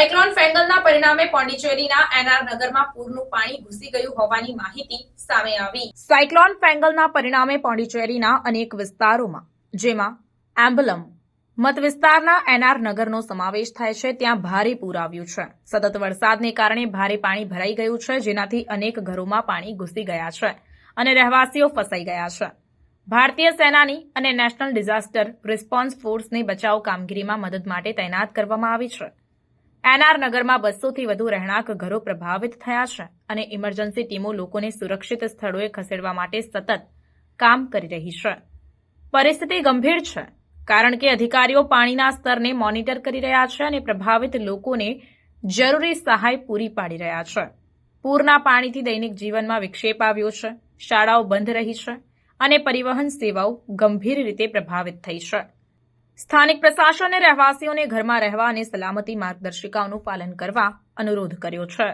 Cyclone ફેંગલના પરિણામે પોંડિચેરીના NR નગરમાં પૂરનું પાણી ઘૂસી ગયું હોવાની માહિતી સામે આવી. સાયક્લોન ફેંગલના પરિણામે પોંડિચેરીના અનેક વિસ્તારોમાં, જેમાં એમ્બલમ મત વિસ્તારના એનઆર નગરનો સમાવેશ થાય છે, ત્યાં ભારે પૂર આવ્યું છે. સતત વરસાદને કારણે ભારે પાણી ભરાઈ ગયું છે, જેનાથી અનેક ઘરોમાં પાણી ઘૂસી ગયા છે અને રહેવાસીઓ ફસાઈ ગયા છે. ભારતીય સેનાની અને નેશનલ ડિઝાસ્ટર રિસ્પોન્સ ફોર્સને બચાવ કામગીરીમાં મદદ માટે તૈનાત કરવામાં આવી છે. એનઆર નગરમાં બસોથી વધુ રહેણાંક ઘરો પ્રભાવિત થયા છે અને ઇમરજન્સી ટીમો લોકોને સુરક્ષિત સ્થળોએ ખસેડવા માટે સતત કામ કરી રહી છે. પરિસ્થિતિ ગંભીર છે, કારણ કે અધિકારીઓ પાણીના સ્તરને મોનિટર કરી રહ્યા છે અને પ્રભાવિત લોકોને જરૂરી સહાય પૂરી પાડી રહ્યા છે. પૂરના પાણીથી દૈનિક જીવનમાં વિક્ષેપ આવ્યો છે, શાળાઓ બંધ રહી છે અને પરિવહન સેવાઓ ગંભીર રીતે પ્રભાવિત થઈ છે. સ્થાનિક પ્રશાસને રહેવાસીઓને ઘરમાં રહેવા અને સલામતી માર્ગદર્શિકાઓનું પાલન કરવા અનુરોધ કર્યો છે.